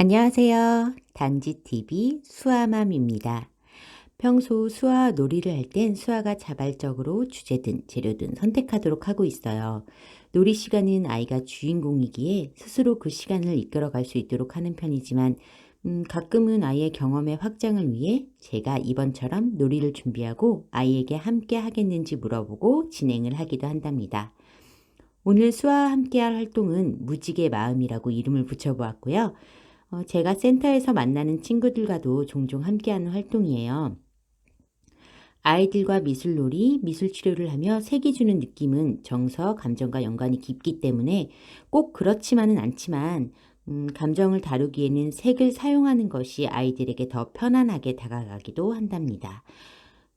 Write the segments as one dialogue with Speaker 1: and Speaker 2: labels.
Speaker 1: 안녕하세요. 단지TV 수아맘입니다. 평소 수아 놀이를 할 땐 수아가 자발적으로 주제든 재료든 선택하도록 하고 있어요. 놀이 시간은 아이가 주인공이기에 스스로 그 시간을 이끌어갈 수 있도록 하는 편이지만 음, 가끔은 아이의 경험의 확장을 위해 제가 이번처럼 놀이를 준비하고 아이에게 함께 하겠는지 물어보고 진행을 하기도 한답니다. 오늘 수아와 함께할 활동은 무지개 마음이라고 이름을 붙여보았고요. 어, 제가 센터에서 만나는 친구들과도 종종 함께하는 활동이에요. 아이들과 미술놀이, 미술치료를 하며 색이 주는 느낌은 정서, 감정과 연관이 깊기 때문에 꼭 그렇지만은 않지만 음, 감정을 다루기에는 색을 사용하는 것이 아이들에게 더 편안하게 다가가기도 한답니다.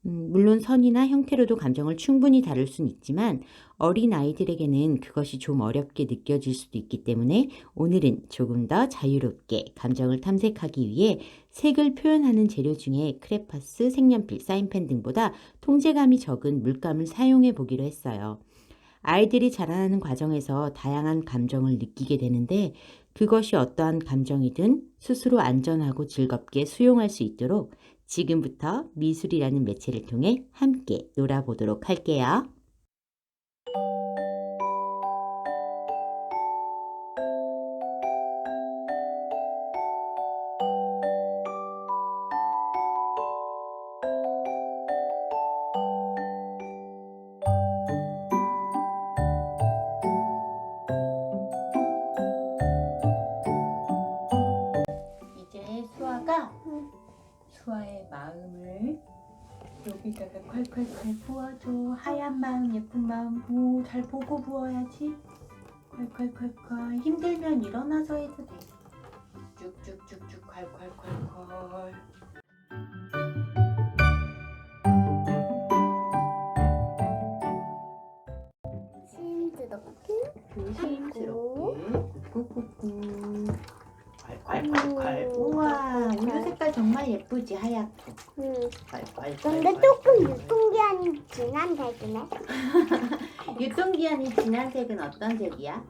Speaker 1: 음, 물론 선이나 형태로도 감정을 충분히 다룰 수는 있지만 어린 아이들에게는 그것이 좀 어렵게 느껴질 수도 있기 때문에 오늘은 조금 더 자유롭게 감정을 탐색하기 위해 색을 표현하는 재료 중에 크레파스, 색연필, 사인펜 등보다 통제감이 적은 물감을 사용해 보기로 했어요. 아이들이 자라나는 과정에서 다양한 감정을 느끼게 되는데 그것이 어떠한 감정이든 스스로 안전하고 즐겁게 수용할 수 있도록 지금부터 미술이라는 매체를 통해 함께 놀아보도록 할게요. 하얀 마음, 예쁜 마음. 오, 잘 보고 부어야지. 콸콸콸콸. 힘들면 일어나서 해도 돼. 쭉쭉쭉쭉 콸콸콸콸.
Speaker 2: 심스럽게
Speaker 1: 조심스럽게 꾹꾹꾹. 콸콸콸콸. 우와, 우유 색깔 정말 예쁘지 하얗고.
Speaker 2: 응.
Speaker 1: 콸콸콸.
Speaker 2: 근데 조금 유통기한이 지난 색이네
Speaker 1: 유통기한이 지난 색은 어떤 색이야?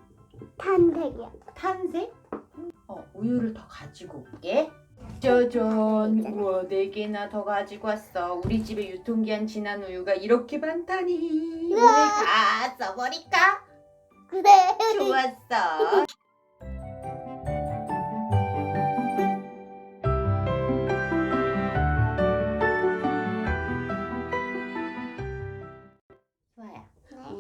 Speaker 2: 탄색이야
Speaker 1: 탄색? 어, 우유를 더 가지고 올게. 짜잔, 우와, 네 개나 더 가지고 왔어. 우리 집에 유통기한 지난 우유가 이렇게 많다니. 오늘 다 써버릴까?
Speaker 2: 그래
Speaker 1: 좋았어.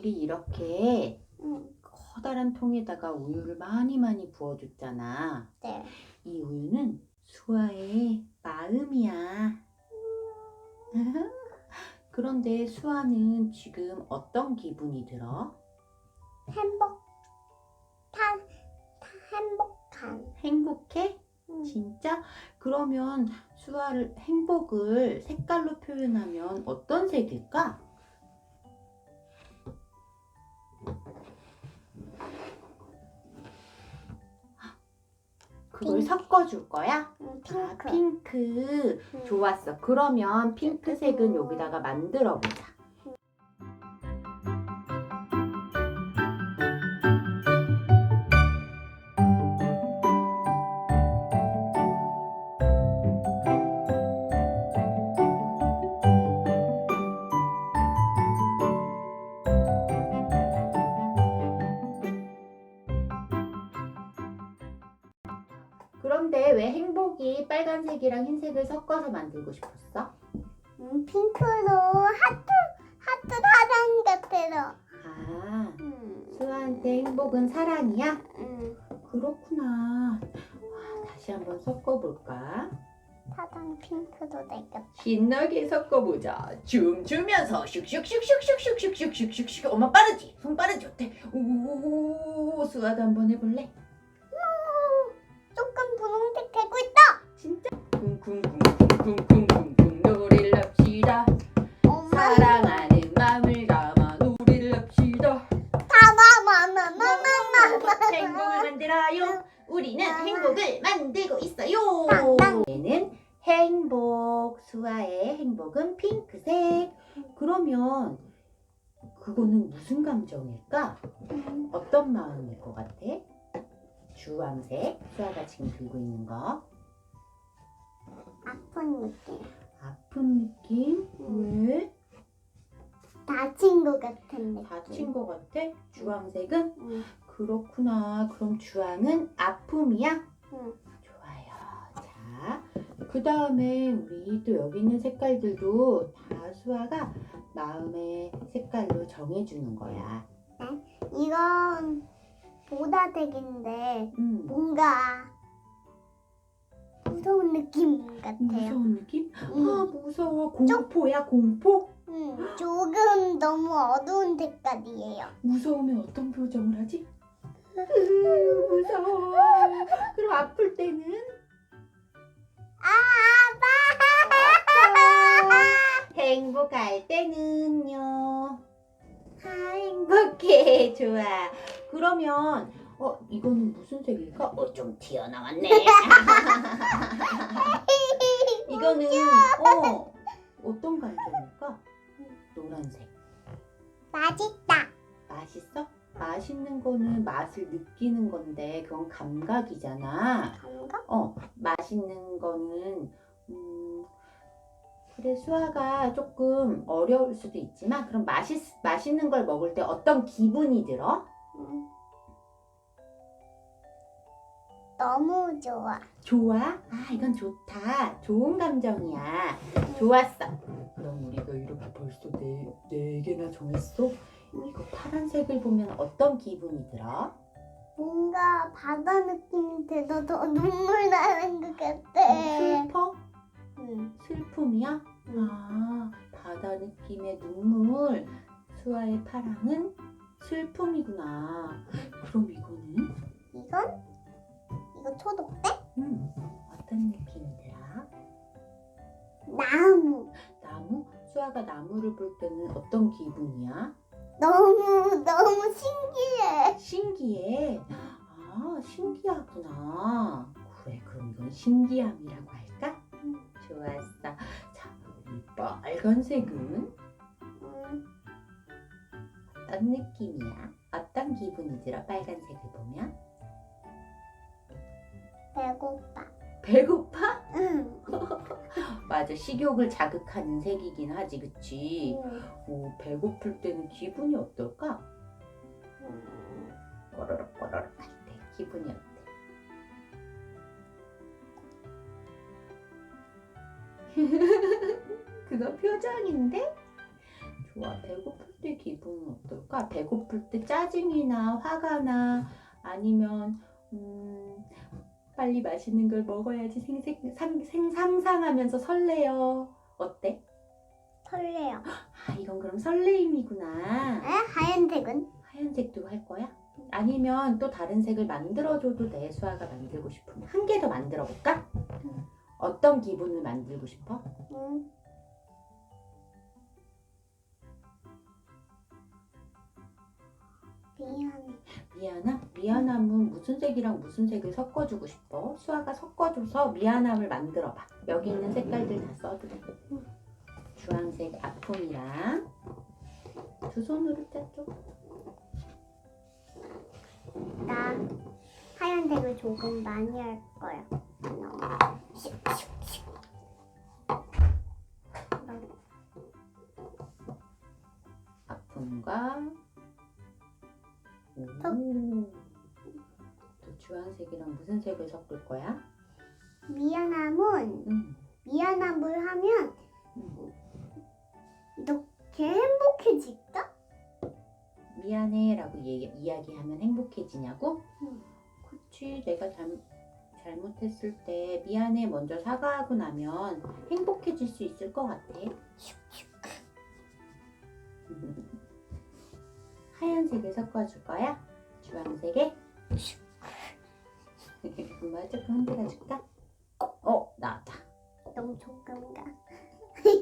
Speaker 1: 우리 이렇게
Speaker 2: 응.
Speaker 1: 커다란 통에다가 우유를 많이 많이 부어줬잖아.
Speaker 2: 네.
Speaker 1: 이 우유는 수아의 마음이야. 그런데 수아는 지금 어떤 기분이 들어?
Speaker 2: 행복 탄 행복한
Speaker 1: 행복해?
Speaker 2: 응.
Speaker 1: 진짜? 그러면 수아를 행복을 색깔로 표현하면 어떤 색일까? 그걸
Speaker 2: 핑크.
Speaker 1: 섞어줄 거야?
Speaker 2: 응,
Speaker 1: 아,
Speaker 2: 핑크
Speaker 1: 핑크.
Speaker 2: 응.
Speaker 1: 좋았어. 그러면 핑크색은 여기다가 만들어 보자. 빨간색이랑 흰색을 섞어서 만들고 싶었어?
Speaker 2: 응, 핑크로 하트 하트 사랑 같아서
Speaker 1: 아,
Speaker 2: 응.
Speaker 1: 수아한테 행복은 사랑이야?
Speaker 2: 응.
Speaker 1: 그렇구나. 와, 다시 한번 섞어볼까?
Speaker 2: 사랑 핑크도 되겠다
Speaker 1: 신나게 섞어보자. 춤추면서 슉슉슉슉슉슉슉슉슉슉슉. 엄마 빠르지? 손 빠르지? 어때? 오, 수아도 한번 해볼래? 쿵쿵쿵쿵쿵쿵쿵 노래를 합시다.
Speaker 2: 엄마
Speaker 1: 사랑하는 마음을 담아 노래를 합시다. 행복을 만들어요. 우리는 행복을 만들고 있어요. 얘는 행복. 수아의 행복은 핑크색. 그러면 그거는 무슨 감정일까? 어떤 마음일 것 같아? 주황색. 수아가 지금 들고 있는 거.
Speaker 2: 아픈 느낌.
Speaker 1: 아픈 느낌? 왜?
Speaker 2: 다친 것 같은 느낌.
Speaker 1: 다친 거 같아? 주황색은?
Speaker 2: 응.
Speaker 1: 그렇구나. 그럼 주황은 아픔이야?
Speaker 2: 응.
Speaker 1: 좋아요. 자, 그 다음에 우리 또 여기 있는 색깔들도 다 수아가 마음의 색깔로 정해주는 거야.
Speaker 2: 이건 보라색인데
Speaker 1: 음,
Speaker 2: 뭔가 무서운 느낌 같아요.
Speaker 1: 무서운 느낌? 아,
Speaker 2: 응.
Speaker 1: 무서워. 공포야, 공포?
Speaker 2: 응. 조금 너무 어두운 색깔이에요.
Speaker 1: 무서우면 어떤 표정을 하지? 으, 무서워. 그럼 아플 때는? 아빠! 행복할 때는요. 아, 행복해. 좋아. 그러면, 어, 이거는 무슨 색일까? 어, 좀 튀어나왔네. 이거는, 어, 어떤 감정일까? 노란색.
Speaker 2: 맛있다.
Speaker 1: 맛있어? 맛있는 거는 맛을 느끼는 건데 그건 감각이잖아.
Speaker 2: 감각?
Speaker 1: 어, 맛있는 거는 음, 그래 수아가 조금 어려울 수도 있지만 그럼 맛있 맛있는 걸 먹을 때 어떤 기분이 들어?
Speaker 2: 응. 너무 좋아.
Speaker 1: 좋아? 아, 이건 좋다. 좋은 감정이야. 좋았어. 그럼 우리가 이렇게 벌써 네, 네 개나 정했어? 이거 파란색을 보면 어떤 기분이 들어?
Speaker 2: 뭔가 바다 느낌이 들어서 눈물 나는 것 같아.
Speaker 1: 어, 슬퍼?
Speaker 2: 응.
Speaker 1: 슬픔이야?
Speaker 2: 응.
Speaker 1: 아, 바다 느낌의 눈물. 수아의 파랑은 슬픔이구나. 그럼 이거는?
Speaker 2: 이건? 이거 초록색?
Speaker 1: 음, 어떤 느낌이더라?
Speaker 2: 나무.
Speaker 1: 나무? 수아가 나무를 볼 때는 어떤 기분이야?
Speaker 2: 너무 너무 신기해.
Speaker 1: 신기해. 아, 신기하구나. 그래, 그럼 이건 신기함이라고 할까?
Speaker 2: 응.
Speaker 1: 좋았어. 자, 이 빨간색은
Speaker 2: 응.
Speaker 1: 어떤 느낌이야? 어떤 기분이 들어? 빨간색을 보면?
Speaker 2: 배고파.
Speaker 1: 배고파?
Speaker 2: 응.
Speaker 1: 맞아, 식욕을 자극하는 색이긴 하지, 그치?
Speaker 2: 응.
Speaker 1: 오, 배고플 때는 기분이 어떨까?
Speaker 2: 응.
Speaker 1: 꼬르륵 꼬르륵 할 때 기분이 어때? 그거 표정인데? 좋아, 배고플 때 기분은 어떨까? 배고플 때 짜증이나 화가 나 아니면 음, 빨리 맛있는 걸 먹어야지 생생, 상, 생, 상상하면서 설레요. 어때?
Speaker 2: 설레요.
Speaker 1: 아, 이건 그럼 설레임이구나.
Speaker 2: 에? 하얀색은?
Speaker 1: 하얀색도 할 거야? 아니면 또 다른 색을 만들어줘도 돼. 수아가 만들고 싶으면 한 개 더 만들어 볼까?
Speaker 2: 응.
Speaker 1: 어떤 기분을 만들고 싶어?
Speaker 2: 응. 미안해.
Speaker 1: 미안함? 미안함은 무슨 색이랑 무슨 색을 섞어주고 싶어? 수아가 섞어줘서 미안함을 만들어봐. 여기 있는 색깔들 다 써도 돼. 주황색 아픔이랑 두 손으로 짜줘.
Speaker 2: 나 하얀색을 조금 많이 할 거야.
Speaker 1: 아픔과 오. 또 주황색이랑 무슨 색을 섞을 거야?
Speaker 2: 미안함은
Speaker 1: 음.
Speaker 2: 미안함을 하면
Speaker 1: 음.
Speaker 2: 이렇게 행복해질까?
Speaker 1: 미안해라고 얘기, 이야기하면 행복해지냐고?
Speaker 2: 응.
Speaker 1: 그치 내가 잘, 잘못했을 때 미안해 먼저 사과하고 나면 행복해질 수 있을 것 같아 하얀색을 섞어줄 거야? 주황색에? 엄마 조금 흔들어 줄까? 어 나왔다
Speaker 2: 너무 조금가.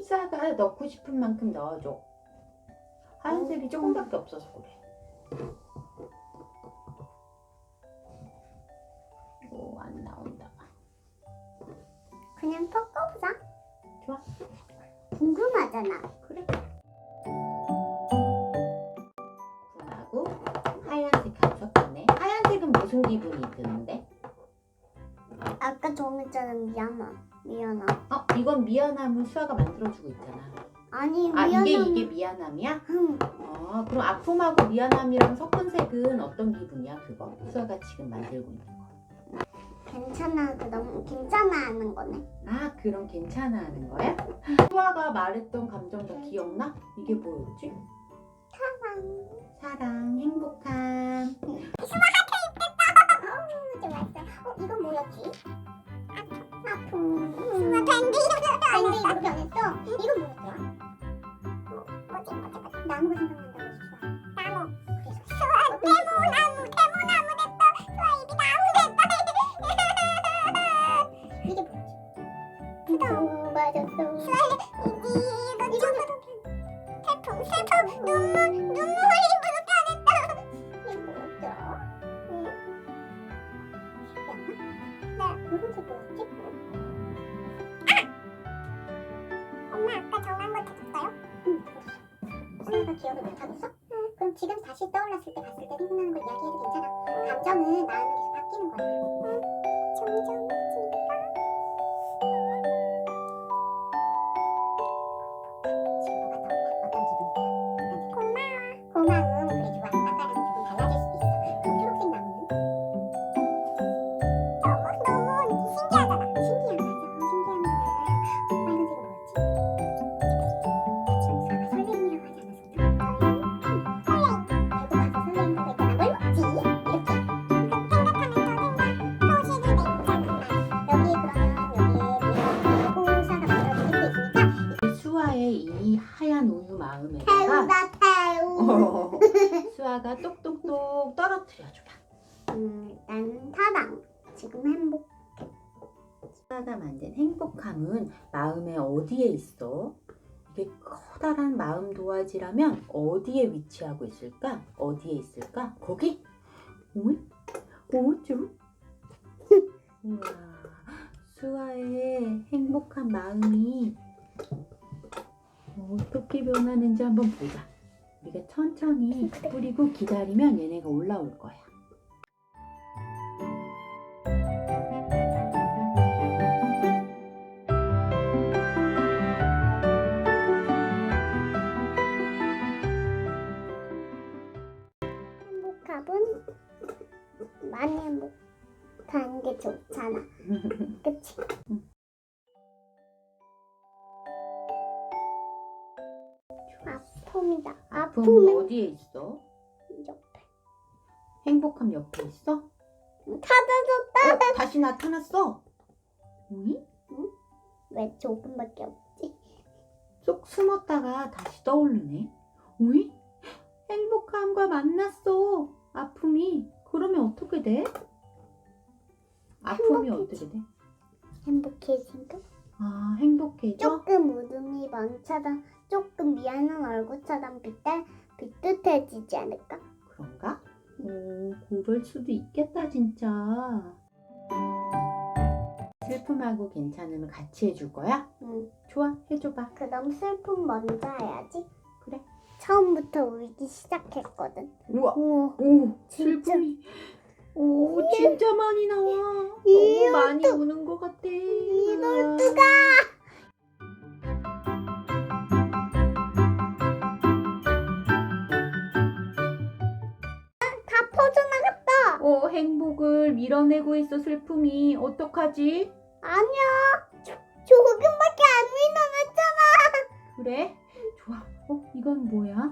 Speaker 1: 사과 넣고 싶은 만큼 넣어줘 하얀색이 조금밖에 없어서 그래 오, 안 나온다.
Speaker 2: 그냥 섞어보자.
Speaker 1: 좋아.
Speaker 2: 궁금하잖아.
Speaker 1: 무슨 기분이 드는데?
Speaker 2: 아까 정했잖아 미안함 미안함
Speaker 1: 어, 이건 미안함을 수아가 만들어주고 있잖아.
Speaker 2: 아니
Speaker 1: 아,
Speaker 2: 미안함
Speaker 1: 이게 이게 미안함이야?
Speaker 2: 응.
Speaker 1: 어, 그럼 아픔하고 미안함이랑 섞은 색은 어떤 기분이야, 그거? 수아가 지금 만들고 있는 거.
Speaker 2: 괜찮아 그 너무 괜찮아 하는 거네
Speaker 1: 아, 그럼 괜찮아 하는 거야? 수아가 말했던 감정 다 기억나? 이게 뭐였지?
Speaker 2: 사랑
Speaker 1: 사랑, 행복함.
Speaker 2: 좋았어 어 이건 뭐였지? 아픔 아픔 음. 밴드 이름으로 변했어 이건 뭐였더라? 어, 뭐지 나무가 생각난다고
Speaker 1: 했어
Speaker 2: 나
Speaker 1: 위치하고 있을까? 어디에 있을까? 거기? 오이? 오쭈? 우와, 수아의 행복한 마음이 어떻게 변하는지 한번 보자. 우리가 천천히 뿌리고 기다리면 얘네가 올라올 거야.
Speaker 2: 좋잖아. 그치? 아픔이다.
Speaker 1: 아픔은
Speaker 2: 아픔은
Speaker 1: 어디에 있어?
Speaker 2: 옆에.
Speaker 1: 행복함 옆에 있어?
Speaker 2: 찾아줬다.
Speaker 1: 어, 다시 나타났어. 응?
Speaker 2: 왜 조금밖에 없지?
Speaker 1: 쏙 숨었다가 다시 떠오르네. 오이? 행복함과 만났어. 아픔이. 그러면 어떻게 돼? 아픔이. 어떻게 돼?
Speaker 2: 행복해진가?
Speaker 1: 아, 행복해져?
Speaker 2: 조금 웃음이 많차단, 조금 미안한 얼굴처럼 비슷, 비뜻해지지 않을까?
Speaker 1: 그런가? 오, 그럴 수도 있겠다, 진짜. 슬픔하고 괜찮으면 같이 해줄 거야?
Speaker 2: 응.
Speaker 1: 좋아, 해줘봐.
Speaker 2: 그럼 슬픔 먼저 해야지.
Speaker 1: 그래.
Speaker 2: 처음부터 울기 시작했거든.
Speaker 1: 우와,
Speaker 2: 우와.
Speaker 1: 오,
Speaker 2: 진짜.
Speaker 1: 슬픔이. 오, 진짜 많이 나와.
Speaker 2: 이
Speaker 1: 너무 많이 우는 것 같아.
Speaker 2: 이럴 수가. 다 퍼져나갔다.
Speaker 1: 어, 행복을 밀어내고 있어, 슬픔이. 어떡하지?
Speaker 2: 아니야. 조, 조금밖에 안 밀어냈잖아.
Speaker 1: 그래? 좋아. 어, 이건 뭐야?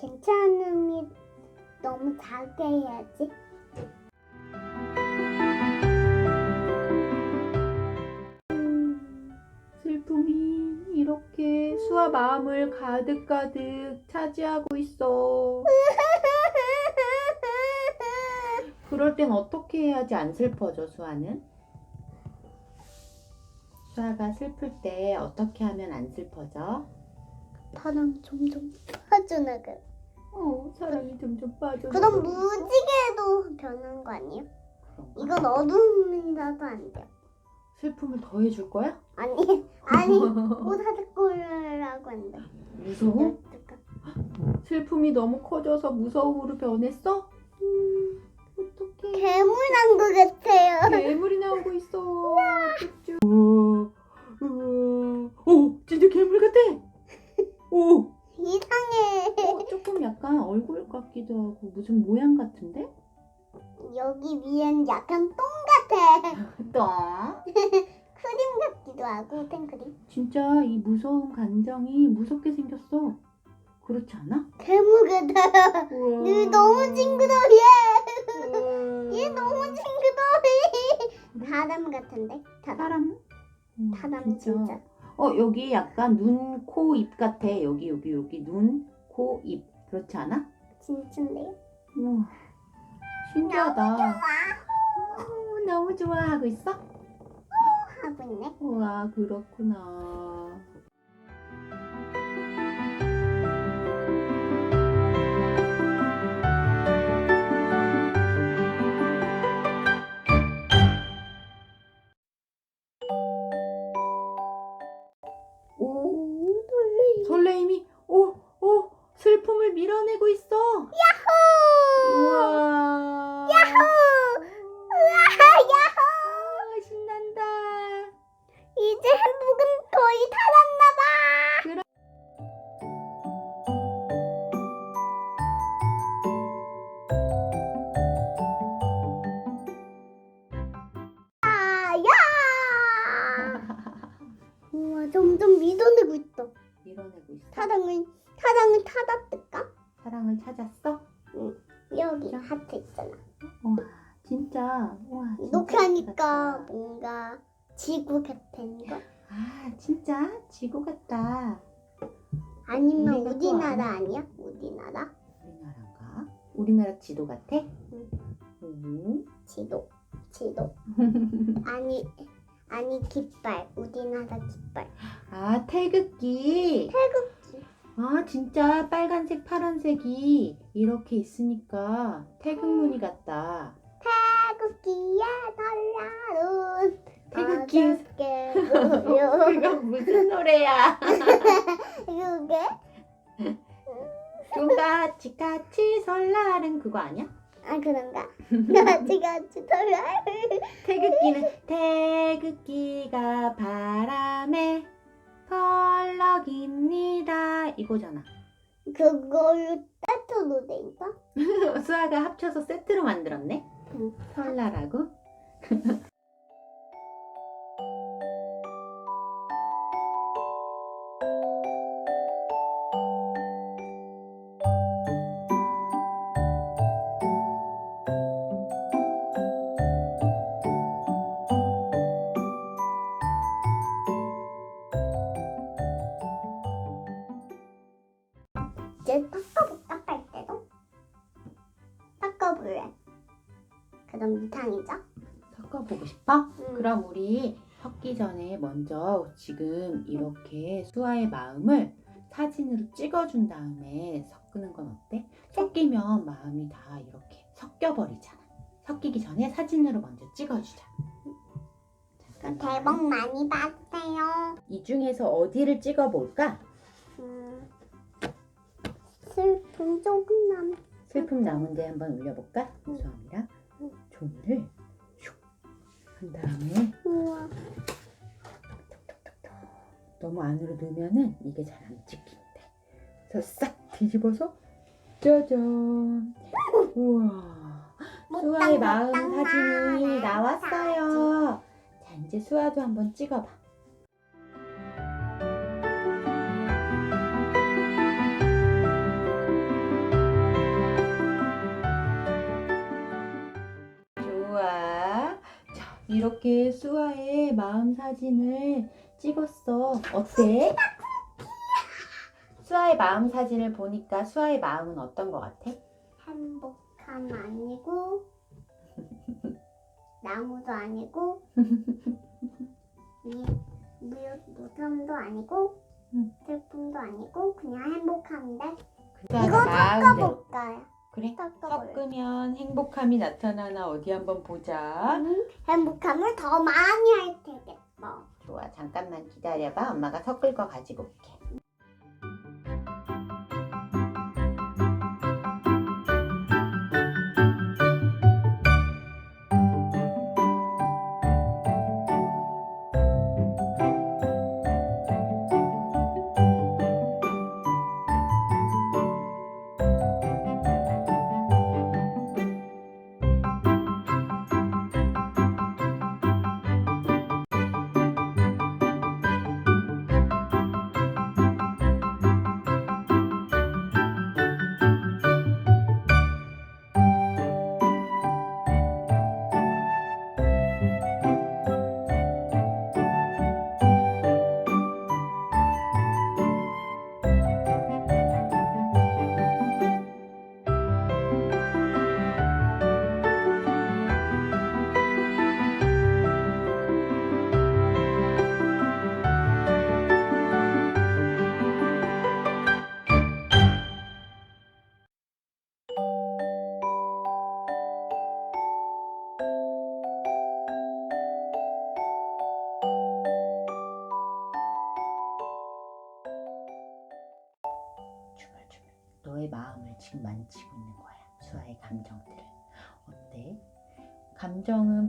Speaker 2: 괜찮음이 너무 작게 해야지.
Speaker 1: 슬픔이 이렇게 수아 마음을 가득가득 차지하고 있어. 그럴 땐 어떻게 해야지 안 슬퍼져, 수아는? 수아가 슬플 때 어떻게 하면 안 슬퍼져?
Speaker 2: 바람 점점 퍼져나가.
Speaker 1: 어, 사랑이 점점 빠져.
Speaker 2: 그럼 무지개도 변한 거 아니에요? 이건 어둠이라도 안 돼.
Speaker 1: 슬픔을 더 해줄 거야?
Speaker 2: 아니, 아니, 오사드꼴라고 한다.
Speaker 1: 무서워? 슬픔이 너무 커져서 무서움으로 변했어?
Speaker 2: 음, 괴물 난것 같아요.
Speaker 1: 괴물이 나오고 있어. 우와, 우와. 오, 진짜 괴물 같아. 오,
Speaker 2: 이상해.
Speaker 1: 어, 조금 약간 얼굴 같기도 하고 무슨 모양 같은데?
Speaker 2: 여기 위엔 약간 똥 같아.
Speaker 1: 또.
Speaker 2: 크림 같기도 하고 생크림.
Speaker 1: 진짜 이 무서운 감정이 무섭게 생겼어. 그렇지 않아?
Speaker 2: 괴물 같아.
Speaker 1: 우와.
Speaker 2: 얘 너무 징그러워.
Speaker 1: 우와.
Speaker 2: 얘 너무 징그러워. 사람 같은데? 사람.
Speaker 1: 사람? 우와,
Speaker 2: 사람 진짜.
Speaker 1: 어 여기 약간 눈, 코, 입 같아. 여기 여기 여기 눈, 코, 입. 그렇지 않아?
Speaker 2: 진짜인데요?
Speaker 1: 우와. 신기하다.
Speaker 2: 좋아.
Speaker 1: 어, 너무 좋아 하고 있어?
Speaker 2: 하고 있네.
Speaker 1: 우와 그렇구나.
Speaker 2: 지구
Speaker 1: 같다.
Speaker 2: 아니면
Speaker 1: 우리가 또
Speaker 2: 우리나라 아니야? 우리나라?
Speaker 1: 우리나라인가? 우리나라 지도 같아?
Speaker 2: 응.
Speaker 1: 오.
Speaker 2: 지도, 지도. 아니, 아니 깃발. 우리나라 깃발.
Speaker 1: 아 태극기.
Speaker 2: 태극기.
Speaker 1: 아 진짜 빨간색 파란색이 이렇게 있으니까 태극무늬 같다.
Speaker 2: 태극기에 달라는
Speaker 1: 태극기.
Speaker 2: 어저께.
Speaker 1: 그거 무슨 노래야?
Speaker 2: 이게?
Speaker 1: 같이 같이 설날은 그거 아니야?
Speaker 2: 아 그런가? 같이 같이 달라.
Speaker 1: 태극기는 태극기가 바람에 펄럭입니다 이거잖아.
Speaker 2: 그걸로 세트로 돼 있어?
Speaker 1: 수아가 합쳐서 세트로 만들었네.
Speaker 2: 응.
Speaker 1: 설날하고. 우리 섞기 전에 먼저 지금 이렇게 수아의 마음을 사진으로 찍어준 다음에 섞는 건 어때? 섞이면 마음이 다 이렇게 섞여버리잖아. 섞이기 전에 사진으로 먼저 찍어주자. 잠깐만.
Speaker 2: 대박 많이 받으세요.
Speaker 1: 이 중에서 어디를 찍어볼까?
Speaker 2: 음, 슬픔 조금 남.
Speaker 1: 슬픔 나무인데 한번 올려볼까?
Speaker 2: 응.
Speaker 1: 수아이랑
Speaker 2: 응.
Speaker 1: 종이를 슉 한 다음에
Speaker 2: 우와.
Speaker 1: 너무 안으로 넣으면은 이게 잘 안 찍힌대. 그래서 싹 뒤집어서 짜잔. 우와. 수아의 마음 사진이 나왔어요. 자, 이제 수아도 한번 찍어봐. 이렇게 수아의 마음 사진을 찍었어. 어때? 수아의 마음 사진을 보니까 수아의 마음은 어떤 것 같아?
Speaker 2: 행복함 아니고 나무도 아니고 무덤도 아니고
Speaker 1: 응.
Speaker 2: 슬픔도 아니고 그냥 행복한데 이거
Speaker 1: 마음대로.
Speaker 2: 섞어볼까요?
Speaker 1: 그래. 섞으면 행복함이 나타나나 어디 한번 보자.
Speaker 2: 음, 행복함을 더 많이 할 테겠어.
Speaker 1: 좋아, 잠깐만 기다려봐. 엄마가 섞을 거 가지고 올게.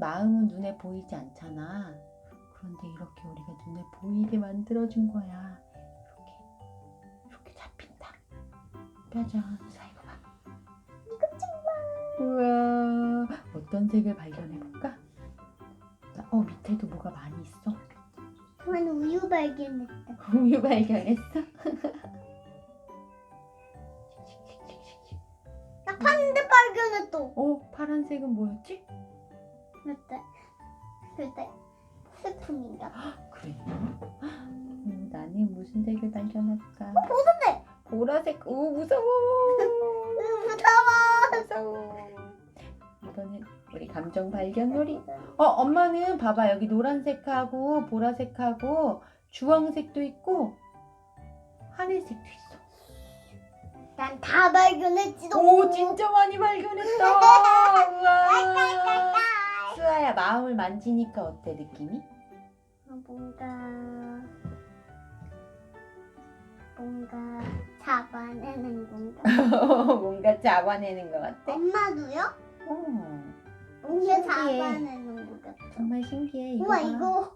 Speaker 1: 마음은 눈에 보이지 않잖아. 그런데 이렇게 우리가 눈에 보이게 만들어준 거야. 이렇게 이렇게 잡힌다. 짜잔, 이거 봐. 우와, 어떤 색을 발견해 볼까? 어 밑에도 뭐가 많이 있어.
Speaker 2: 저는 우유 발견했다.
Speaker 1: 우유 발견했어.
Speaker 2: 나 파란데 발견했어.
Speaker 1: 어 파란색은 뭐였지?
Speaker 2: 그때 그때 스푼인가?
Speaker 1: 그래. 음, 나는 무슨 색을 발견할까?
Speaker 2: 보던데.
Speaker 1: 보라색. 오 무서워.
Speaker 2: 으, 무서워.
Speaker 1: 무서워. 이거는 우리 감정 발견 놀이. 어 엄마는 봐봐 여기 노란색하고 보라색하고 주황색도 있고 하늘색도 있어.
Speaker 2: 난 다 발견했지도.
Speaker 1: 오 진짜 많이 발견했다. 우와. 마음을 만지니까 어때 느낌이?
Speaker 2: 어, 뭔가 뭔가 잡아내는 건가?
Speaker 1: 뭔가 잡아내는 것 같아.
Speaker 2: 엄마도요?
Speaker 1: 오,
Speaker 2: 뭔가
Speaker 1: 신기해.
Speaker 2: 잡아내는 것 같아.
Speaker 1: 정말 신기해. 이거
Speaker 2: 우와
Speaker 1: 봐.
Speaker 2: 이거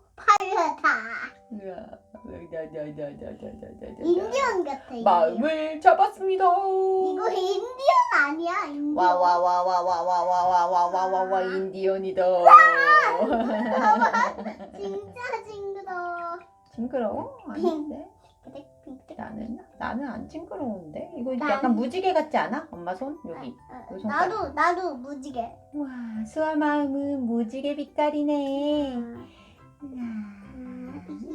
Speaker 1: 다다다다다다다다.
Speaker 2: 인디언 같아. 인디언.
Speaker 1: 마음을 잡았습니다.
Speaker 2: 이거 인디언 아니야? 인디언.
Speaker 1: 와와와와와와와와와와와 인디언이다.
Speaker 2: 진짜 징그러.
Speaker 1: 징그러워? 아닌데? 나는 나는 안 징그러운데? 이거
Speaker 2: 난-
Speaker 1: 약간 무지개 같지 않아? 엄마 손 여기.
Speaker 2: 아, 아. 나도 나도 무지개.
Speaker 1: 와 수아 마음은 무지개 빛깔이네.
Speaker 2: 음,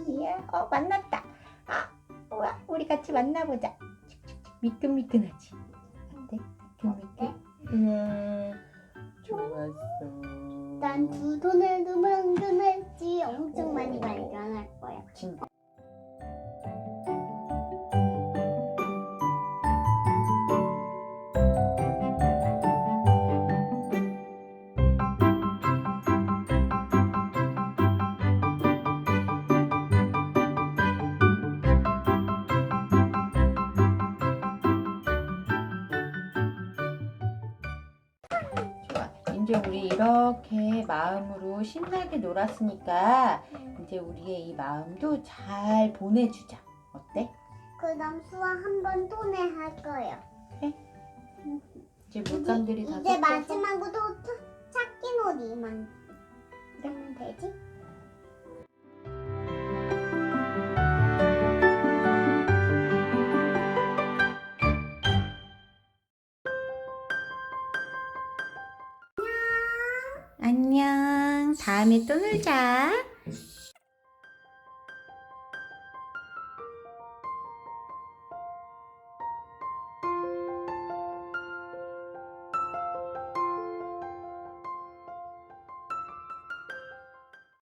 Speaker 1: 이야, 어 만났다. 아, 우와, 우리 같이 만나보자. 미끈미끈하지? 어때? 미끈미끈. 우와, 좋았어.
Speaker 2: 난 두 손에도 발견했지. 엄청 많이
Speaker 1: 오.
Speaker 2: 발견할 거야.
Speaker 1: 진짜. 이제 우리 이렇게 마음으로 신나게 놀았으니까 이제 우리의 이 마음도 잘 보내주자. 어때?
Speaker 2: 그다음 수화 한번 또 내 할 거예요.
Speaker 1: 이제 물감들이 다
Speaker 2: 이제
Speaker 1: 섞여서
Speaker 2: 마지막으로 차- 찾기 놀이만 하면 되지?
Speaker 1: 다음에 또 놀자.